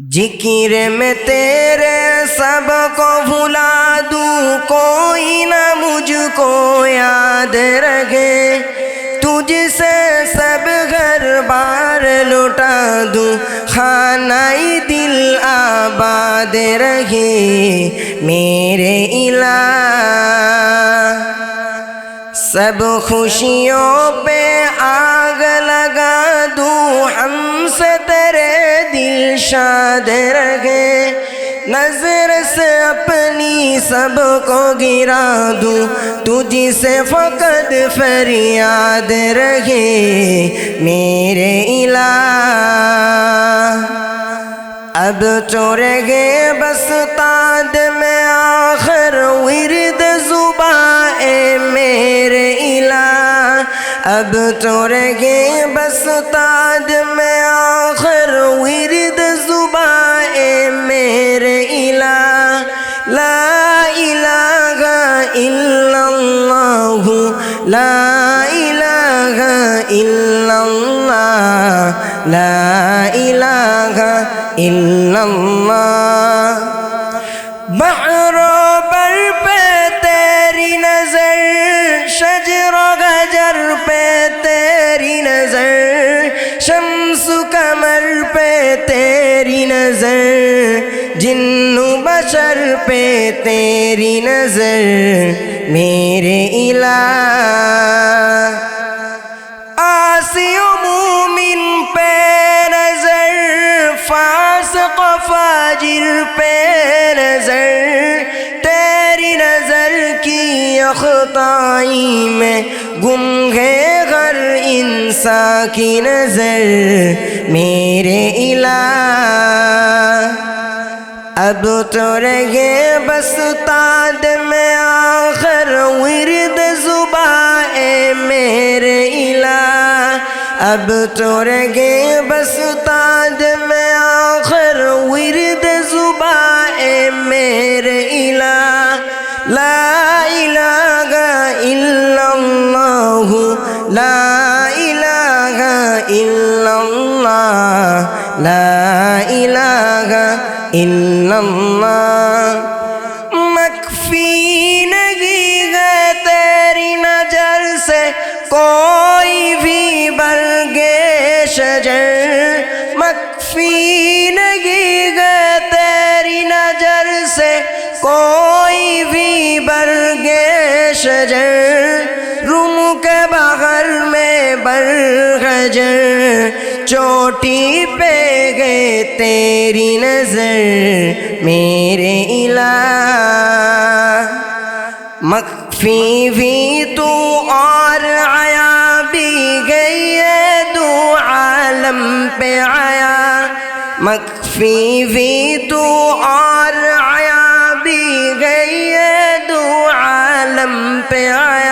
ذکر میں تیرے سب کو بھلا دوں کوئی نہ مجھ کو یاد رکھے تجھ سے سب گھر بار لوٹا دوں خانہ دل آباد رہے میرے الہ سب خوشیوں پہ آگ لگا دوں ہم سے تیرے شاد رکھے نظر سے اپنی سب کو گرا دوں۔ تجھ سے فقط فریاد رہے، میرے الہ۔ اب تو رہے بس تاد میں آخر ورد زباں اے میرے الہ اب تو رہے بس تاد میں آخر ورد زباں اے میرے الہ لا الہ الا اللہ لا الہ الا اللہ لا الہ الا اللہ بحر و نظر، جن و بشر پہ تیری نظر، میرے الہ۔ آسی و مومن پہ نظر، فاسق و فاجر پہ نظر۔ تیری نظر کی اخطائی میں گم ہے غر انسان کی نظر، میرے الہ۔ اب تو رہے بس تاد میں آخر ورد زباں اے میرے الہ۔ اب تو رہے بس تاد میں آخر ورد زباں اے میرے الہ۔ لا الہ الا اللہ۔ لا الہ الا اللہ۔ لا الہ الا اللہ مکفی نہیں گئے تیری نظر سے کوئی بھی برگے شجر مکفی نہیں گئے تیری نظر سے کوئی بھی برگے شجر روم کے بغل میں برگجر چوٹی پہ گئے تیری نظر میرے الہ۔ مخفی بھی تو اور آیا بھی گئی ہے، دو عالم پہ آیا۔ مخفی بھی تو اور آیا بھی گئی ہے، دو عالم پہ آیا۔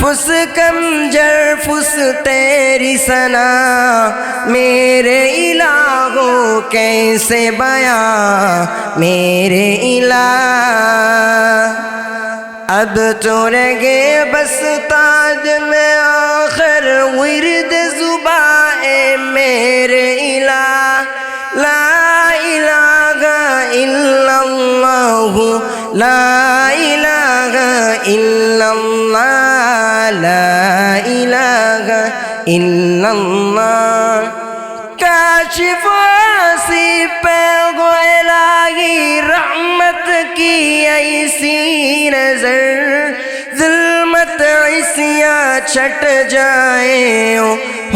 فس کم جر فس تیری سنا میرے الہو کیسے بیاں؟ میرے الہ، اب تو رہے بس تاج میں آخر ورد زباں میرے الہ۔ لا الہ الا اللہ، لا الہ الا اللہ۔ লা ইলাহা ইল্লাল্লাহ। কাশিফ সিপ গোলাগি রহমত কি ঐসি নজর জুলমত ঐসিয়া ছট যায়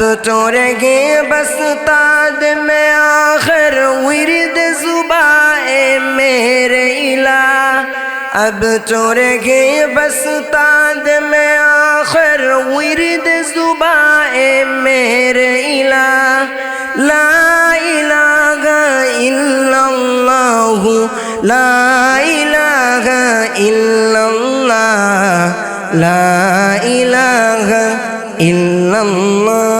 اب تو رہے بس تاد میں آخر ورد زباں اے میرے الہ اب تو رہے بس تاد میں آخر ورد زباں اے میرے الہ لا الہ الا اللہ، لا الہ الا اللہ، لا الہ الا اللہ۔